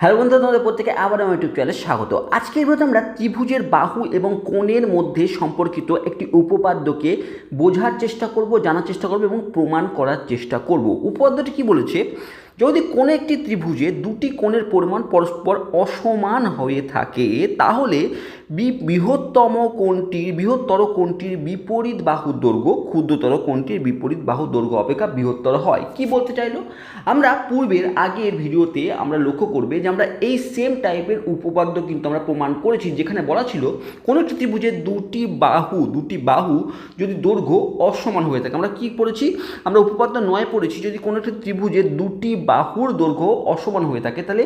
Hello বন্ধু তোমাদের প্রত্যেকে আবার আমার ইউটিউব চ্যানেলে স্বাগত। আজকের ভিডিওতে আমরা ত্রিভুজের বাহু এবং কোণের মধ্যে সম্পর্কিত একটি উপপাদ্যকে বোঝার চেষ্টা করব, জানার চেষ্টা করব এবং প্রমাণ করার চেষ্টা করব। উপপাদ্যটি কি বলেছে? যদি কোনো একটি ত্রিভুজে দুটি কোণের পরিমাণ পরস্পর অসমান হয়ে থাকে, তাহলে বৃহত্তম কোণটির, বৃহত্তর কোণটির বিপরীত বাহু দৈর্ঘ্য, ক্ষুদ্রতর কোণটির বিপরীত বাহু দৈর্ঘ্য অপেক্ষা বৃহত্তর হয়। কি বলতে চাইলো? আমরা পূর্বের আগের ভিডিওতে আমরা লক্ষ্য করবে যে আমরা এই সেম টাইপের উপপাদ্য কিন্তু আমরা প্রমাণ করেছি, যেখানে বলা ছিল কোনো একটি ত্রিভুজের দুটি বাহু দুটি বাহু যদি দৈর্ঘ্য অসমান হয়ে থাকে। আমরা কি পড়েছি আমরা উপপাদ্য নয় পড়েছি, যদি কোনো একটি ত্রিভুজের দুটি বাহুর দৈর্ঘ্য অসমান হয়ে থাকে। তাহলে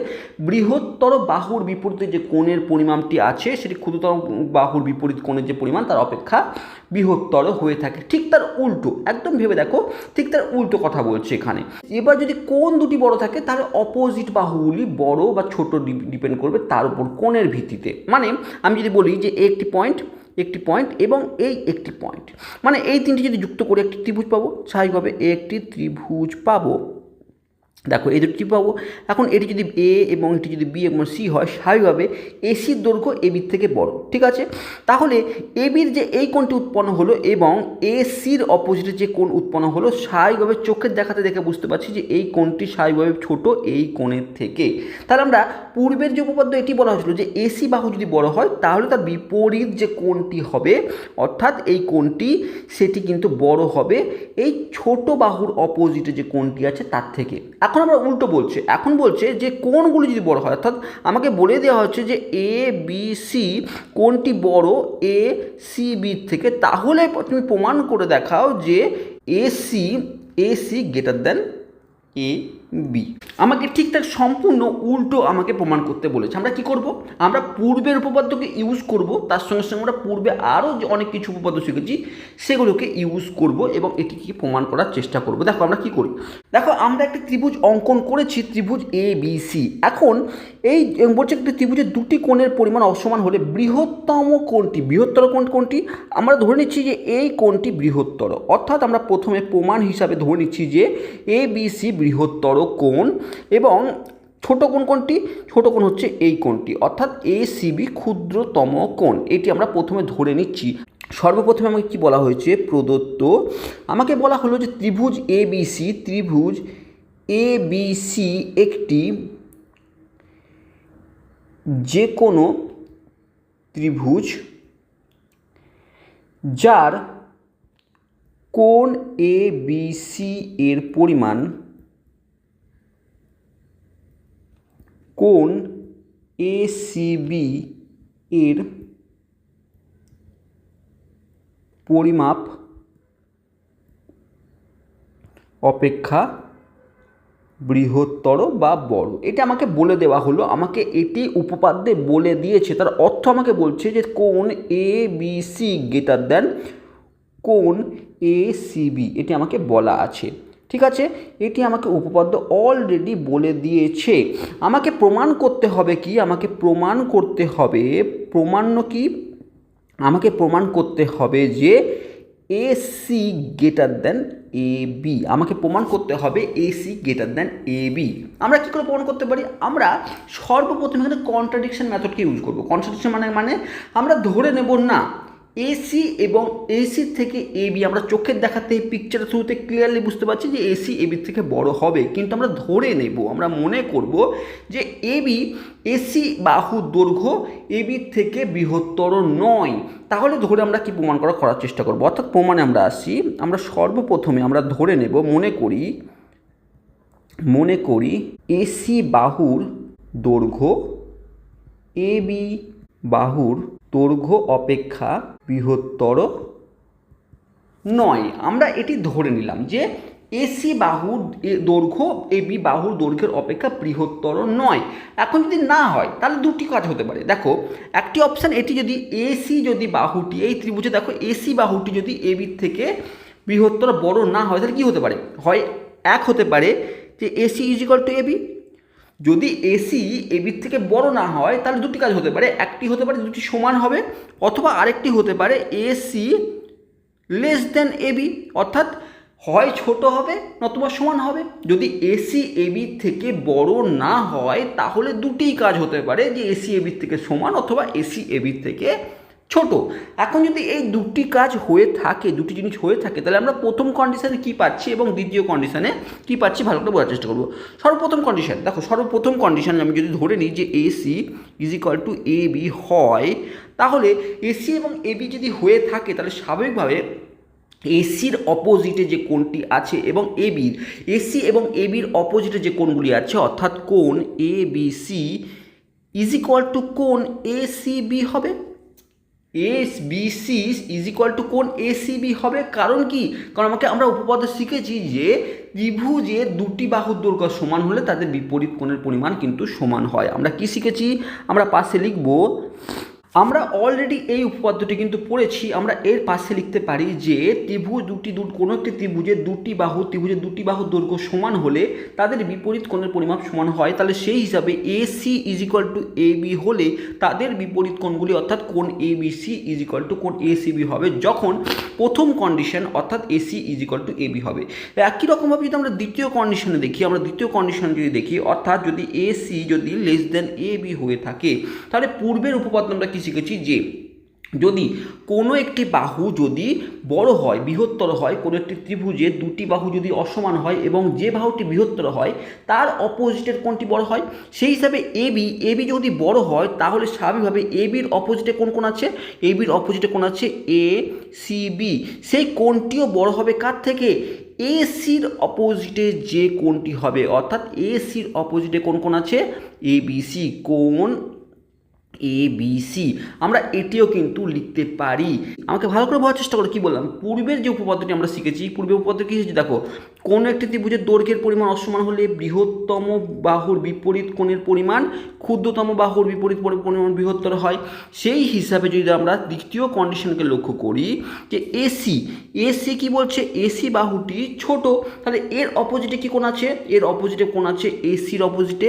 বৃহত্তর বাহুর বিপরীতে যে কোণের পরিমাণটি আছে, সেটি ক্ষুদ্রতর বাহুর বিপরীত কোণের যে পরিমাণ, তার অপেক্ষা বৃহত্তর হয়ে থাকে। ঠিক তার উল্টো, একদম ভেবে দেখো, ঠিক তার উল্টো কথা বলছে এখানে। এবার যদি কোন দুটি বড় থাকে, তাহলে অপোজিট বাহুগুলি বড় বা ছোট ডিপেন্ড করবে তার উপর, কোণের ভিত্তিতে। মানে আমি যদি বলি যে একটি পয়েন্ট একটি পয়েন্ট এবং এই একটি পয়েন্ট মানে এই তিনটি যদি যুক্ত করে একটি ত্রিভুজ পাবো, স্বাভাবিকভাবে একটি ত্রিভুজ পাবো। দেখো, এই দুটি পাবো। এখন এটি যদি এ এবং এটি যদি বি এবং সি হয়, স্বাভাবিকভাবে এসির দৈর্ঘ্য এবির থেকে বড়, ঠিক আছে? তাহলে এবির যে এই কোণটি উৎপন্ন হলো এবং এসির অপোজিটে যে কোণ উৎপন্ন হলো, স্বাভাবিকভাবে চোখের দেখাতে দেখে বুঝতে পারছি যে এই কোণটি স্বাভাবিকভাবে ছোট এই কোণের থেকে। তাহলে আমরা পূর্বের যে উপপাদ্য এটি বলা হয়েছিল যে এসি বাহু যদি বড় হয়, তাহলে তার বিপরীত যে কোণটি হবে, অর্থাৎ এই কোণটি, সেটি কিন্তু বড় হবে। এই ছোট বাহুর অপোজিটে যে কোণটি আছে, তার থেকে। এখন আমরা উল্টো বলছে, এখন বলছে যে কোনগুলি যদি বড় হয়, অর্থাৎ আমাকে বলে দেওয়া হচ্ছে যে এ বি সি কোনটি বড় এ সি বি থেকে, তাহলে তুমি প্রমাণ করে দেখাও যে A C A C greater than A B. আমাকে ঠিক তার সম্পূর্ণ উল্টো আমাকে প্রমাণ করতে বলেছে। আমরা কি করব? আমরা পূর্বের উপপাদ্যকে ইউজ করব, তার সঙ্গে সঙ্গে আমরা পূর্বে আরও যে অনেক কিছু উপপাদ্য শিখেছি, সেগুলোকে ইউজ করব এবং এটিকে প্রমাণ করার চেষ্টা করব। দেখো আমরা কি করি? দেখো আমরা একটি ত্রিভুজ অঙ্কন করেছি, ত্রিভুজ এ বি সি এখন এই বলছে একটি ত্রিভুজের দুটি কোণের পরিমাণ অসমান হলে বৃহত্তম কোণটি, বৃহত্তর কোণ কোনটি আমরা ধরে নিচ্ছি যে এই কোণটি বৃহত্তর। অর্থাৎ আমরা প্রথমে প্রমাণ হিসাবে ধরে নিচ্ছি যে এ বি সি বৃহত্তর। কোণ এবং ছোট কোণ কোনটি ছোট কোণ হচ্ছে এই কোণটি। অর্থাৎ এ সিবি ক্ষুদ্রতম কোণ। এটি আমরা প্রথমে ধরে নিচ্ছি। সর্বপ্রথমে আমাকে কি বলা হয়েছে? প্রদত্ত। আমাকে বলা হলো যে ত্রিভুজ এ বি সি ত্রিভুজ এ বি সি একটি যে কোনো ত্রিভুজ যার কোণ এ বি সি এর পরিমাণ কোণ এ সি এর পরিমাপ অপেক্ষা বৃহত্তর বা বড়? এটা আমাকে বলে দেওয়া হলো। আমাকে এটি উপপাদ্যে বলে দিয়েছে। তার অর্থ আমাকে বলছে যে কোন A B C greater than কোন এ এটি আমাকে বলা আছে। ঠিক আছে? এটি আমাকে উপপাদ্য অলরেডি বলে দিয়েছে। আমাকে প্রমাণ করতে হবে কি? আমাকে প্রমাণ করতে হবে প্রমাণ্য কি? আমাকে প্রমাণ করতে হবে যে A C greater than A B আমাকে প্রমাণ করতে হবে A C greater than A B আমরা কী করে প্রমাণ করতে পারি? আমরা সর্বপ্রথম এখানে কন্ট্রাডিকশন মেথডকে ইউজ করব। কন্ট্রাডিকশন মানে মানে আমরা ধরে নেব না। এসি এবং এসি থেকে এবি আমরা চোখের দেখাতে পিকচারের থ্রুতে ক্লিয়ারলি বুঝতে পারছি যে এসি এবির থেকে বড় হবে। কিন্তু আমরা ধরে নেব, আমরা মনে করব যে এবি এসি বাহু দৈর্ঘ্য এবির থেকে বৃহত্তর নয়। তাহলে ধরে আমরা কি প্রমাণ করা করার চেষ্টা করব? অর্থাৎ প্রমাণে আমরা আসি, আমরা সর্বপ্রথমে আমরা ধরে নেব, মনে করি মনে করি এসি বাহুর দৈর্ঘ্য এবি বাহুর দৈর্ঘ্য অপেক্ষা বৃহত্তর নয়। আমরা এটি ধরে নিলাম যে এসি বাহুর দৈর্ঘ্য এবি বাহুর দৈর্ঘ্যের অপেক্ষা বৃহত্তর নয়। এখন যদি না হয়, তাহলে দুটি কাজ হতে পারে। দেখো, একটি অপশান এটি যদি এসি যদি বাহুটি, এই ত্রিভুজে দেখো এসি বাহুটি যদি এবির থেকে বৃহত্তর বড় না হয়, তাহলে কী হতে পারে? হয় এক হতে পারে যে AC is equal to AB যদি এসি এবির থেকে বড় না হয়, তাহলে দুটি কাজ হতে পারে। একটি হতে পারে দুটি সমান হবে, অথবা আরেকটি হতে পারে এসি লেস দেন এবি অর্থাৎ হয় ছোট হবে নতুবা সমান হবে। যদি এসি এবি থেকে বড় না হয়, তাহলে দুটিই কাজ হতে পারে যে এসি এবির থেকে সমান অথবা এসি এবির থেকে ছোট। এখন যদি এই দুটি কাজ হয়ে থাকে, দুটি জিনিস হয়ে থাকে, তাহলে আমরা প্রথম কন্ডিশনে কি পাচ্ছি এবং দ্বিতীয় কন্ডিশনে কি পাচ্ছি ভালো করে বোঝার চেষ্টা করব। সর্বপ্রথম কন্ডিশন দেখো সর্বপ্রথম কন্ডিশন আমি যদি ধরে নিই যে AC is equal to A B হয়, তাহলে এসি এবং এবি যদি হয়ে থাকে, তাহলে স্বাভাবিকভাবে এসির অপোজিটে যে কোণটি আছে এবং এবির এসি এবং এবির অপোজিটে যে কোণগুলি আছে, অর্থাৎ কোণ A B C is equal to কোণ এ সি বি হবে? S B is equal to কোন এসিবি হবে? কারণ কি? কারণ আমাকে আমরা উপপাদ্য শিখেছি যে ত্রিভুজের দুটি বাহুর দৈর্ঘ্য সমান হলে তাদের বিপরীত কোণের পরিমাণ কিন্তু সমান হয়। আমরা কি শিখেছি? আমরা পাশে লিখব আমরা অলরেডি এই উপপাদ্যটি কিন্তু পড়েছি, আমরা এর পাশে লিখতে পারি যে ত্রিভুজ দুটি দু কোনো একটি ত্রিভুজের দুটি বাহু, ত্রিভুজের দুটি বাহু দৈর্ঘ্য সমান হলে তাদের বিপরীত কোণের পরিমাপ সমান হয়। তাহলে সেই হিসাবে A C is equal to A B হলে তাদের বিপরীত কোণগুলি অর্থাৎ কোণ A B C is equal to কোণ এ সি বি হবে যখন প্রথম কন্ডিশন অর্থাৎ AC is equal to A B হবে। একই রকমভাবে যদি আমরা দ্বিতীয় কন্ডিশনে দেখি, আমরা দ্বিতীয় কন্ডিশন যদি দেখি, অর্থাৎ যদি এসি যদি লেস দেন এ বি হয়ে থাকে, তাহলে পূর্বের উপপাদ্য আমরা কি শিখেছি যে যদি কোনো একটি বাহু যদি বড় হয়, বৃহত্তর হয়, কোনো একটি ত্রিভুজে দুটি বাহু যদি অসমান হয় এবং যে বাহুটি বৃহত্তর হয়, তার অপোজিটের কোনটি বড় হয়? সেই হিসাবে এবি এবি যদি বড় হয়, তাহলে স্বাভাবিকভাবে এবির অপোজিটে কোন কোন আছে? এবির অপোজিটে কোন আছে? এ সি বি সেই কোনটিও বড় হবে কার থেকে? এসির অপোজিটে যে কোনটি হবে। অর্থাৎ এসির অপোজিটে কোন কোন আছে? এ বি সি কোন এ বি সি আমরা এটিও কিন্তু লিখতে পারি। আমাকে ভালো করে বোঝার চেষ্টা করো, কি বললাম? পূর্বের যে উপপাদ্যটি আমরা শিখেছি, পূর্বের উপপাদ্য কী হয়েছে? দেখো কোন একটি ত্রিভুজের দৈর্ঘ্যের পরিমাণ অসমান হলে বৃহত্তম বাহুর বিপরীত কোণের পরিমাণ ক্ষুদ্রতম বাহুর বিপরীত পরিমাণ বৃহত্তর হয়। সেই হিসাবে যদি আমরা দ্বিতীয় কন্ডিশনকে লক্ষ্য করি যে এসি এসি কি বলছে? এসি বাহুটি ছোট। তাহলে এর অপোজিটে কি কোণ আছে? এর অপোজিটে কোণ আছে এসির অপোজিটে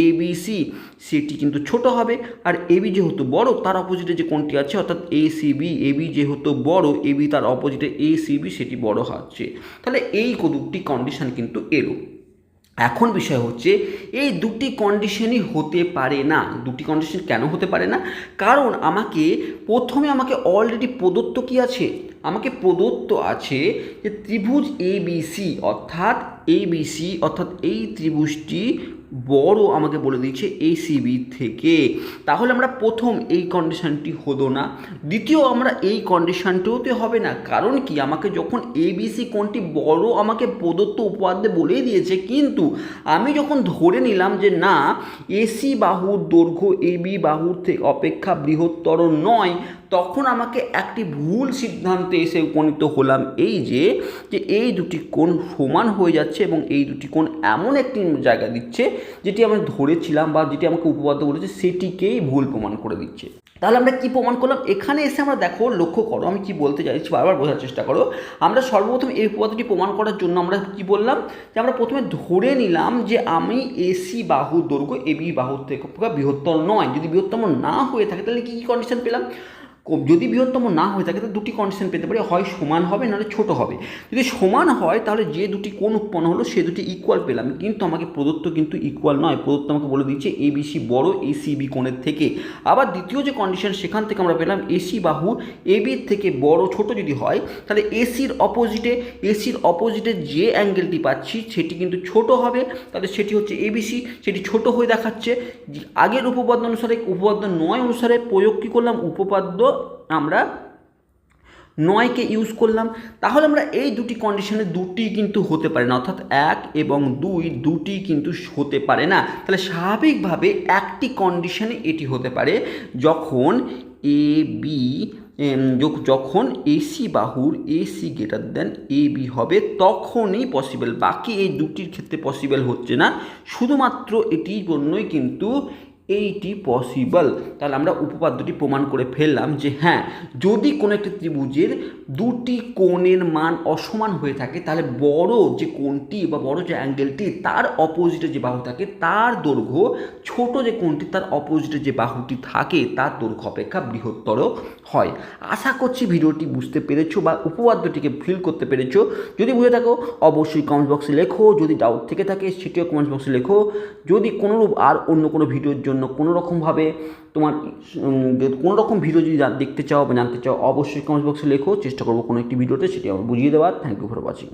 এ বি সি সেটি কিন্তু ছোট হবে। আর এবি যেহেতু বড়, তার অপোজিটে যে কোণটি আছে, অর্থাৎ এ সি বি এবি যেহেতু বড় এবি তার অপোজিটে এ সি বি সেটি বড় হচ্ছে। তাহলে এই দুটি কন্ডিশন কিন্তু এরূপ এখন বিষয় হচ্ছে, এই দুটি কন্ডিশনই হতে পারে না। দুটি কন্ডিশন কেন হতে পারে না? কারণ আমাকে প্রথমে আমাকে অলরেডি প্রদত্ত কি আছে? আমাকে প্রদত্ত আছে যে ত্রিভুজ এবিসি অর্থাৎ এবিসি অর্থাৎ এই ত্রিভুজটি বড় আমাকে বলে দিয়েছে এই সিবি থেকে। তাহলে আমরা প্রথম এই কন্ডিশনটি হলো না। দ্বিতীয়, আমরা এই কন্ডিশনটিওতে হবে না। কারণ কি? আমাকে যখন এবিসি কোনটি বড় আমাকে প্রদত্ত উপাদ্যে বলেই দিয়েছে, কিন্তু আমি যখন ধরে নিলাম যে না এসি বাহুর দৈর্ঘ্য এবি বাহুর থেকে অপেক্ষা বৃহত্তর নয় তখন আমাকে একটি ভুল সিদ্ধান্তে এসে উপনীত হলাম এই যে যে এই দুটি কোণ সমান হয়ে যাচ্ছে এবং এই দুটি কোণ এমন একটি জায়গা দিচ্ছে যেটি আমরা ধরেছিলাম বা যেটি আমাকে উপপাদ্য বলেছে সেটিকেই ভুল প্রমাণ করে দিচ্ছে। তাহলে আমরা কি প্রমাণ করলাম? এখানে এসে আমরা দেখো, লক্ষ্য করো, আমি কি বলতে চাইছি বারবার বোঝার চেষ্টা করো। আমরা সর্বপ্রথম এই উপপাদ্যটি প্রমাণ করার জন্য আমরা কি বললাম? যে আমরা প্রথমে ধরে নিলাম যে আমি এসি বাহু দৈর্ঘ্য এবি বাহুর থেকে বৃহত্তর নয়। যদি বৃহত্তম না হয়ে থাকে, তাহলে কী কী কন্ডিশন পেলাম? যদি বৃহত্তম না হয়ে থাকে, তাহলে দুটি কন্ডিশন পেতে পারি, হয় সমান হবে, নাহলে ছোট হবে। যদি সমান হয়, তাহলে যে দুটি কোণ উৎপন্ন হলো, সে দুটি ইকুয়াল পেলাম। কিন্তু আমাকে প্রদত্ত কিন্তু ইকুয়াল নয়, প্রদত্ত আমাকে বলে দিচ্ছে এ বিসি বড় এসিবি কোণের থেকে। আবার দ্বিতীয় যে কন্ডিশন সেখান থেকে আমরা পেলাম এসি বাহু এবির থেকে বড়, ছোট যদি হয়, তাহলে এসির অপোজিটে এসির অপোজিটে যে অ্যাঙ্গেলটি পাচ্ছি, সেটি কিন্তু ছোট হবে। তাহলে সেটি হচ্ছে এবিসি সেটি ছোট হয়ে দেখাচ্ছে। আগের উপপাদ্য অনুসারে, উপপাদ্য নয় অনুসারে প্রয়োগ কী করলাম? উপপাদ্য আমরা নয়কে ইউজ করলাম, তাহলে আমরা এই দুটি কন্ডিশনে দুটি কিন্তু হতে পারে না, অর্থাৎ এক এবং দুই দুটি কিন্তু হতে পারে না। তাহলে স্বাভাবিকভাবে একটি কন্ডিশনে এটি হতে পারে যখন এ বি যখন এসি বাহুর AC greater than A B হবে, তখনই পসিবল বাকি এই দুটির ক্ষেত্রে পসিবল হচ্ছে না। শুধুমাত্র এটির জন্যই কিন্তু এইটি পসিবল তাহলে আমরা উপপাদ্যটি প্রমাণ করে ফেললাম যে হ্যাঁ যদি কোনো একটি ত্রিভুজের দুটি কোণের মান অসমান হয়ে থাকে, তাহলে বড় যে কোণটি বা বড় যে অ্যাঙ্গেলটি তার অপোজিটে যে বাহু থাকে, তার দৈর্ঘ্য, ছোট যে কোণটি, তার অপোজিটে যে বাহুটি থাকে, তার দৈর্ঘ্য অপেক্ষা বৃহত্তর হয়। আশা করছি ভিডিওটি বুঝতে পেরেছ বা উপপাদ্যটিকে ফিল করতে পেরেছ। যদি বুঝে থাকো, অবশ্যই কমেন্ট বক্সে লেখো। যদি ডাউট থেকে থাকে, সেটিও কমেন্ট বক্সে লেখো। যদি কোনোরূপ আর অন্য কোনো ভিডিওর জন্য কোনো রকমভাবে তোমার কোনো রকম ভিডিও যদি দেখতে চাও বা জানতে চাও, অবশ্যই কমেন্ট বক্সে লেখো। চেষ্টা করব কোনো একটি ভিডিওতে সেটি আমার বুঝিয়ে দেওয়ার। Thank you for watching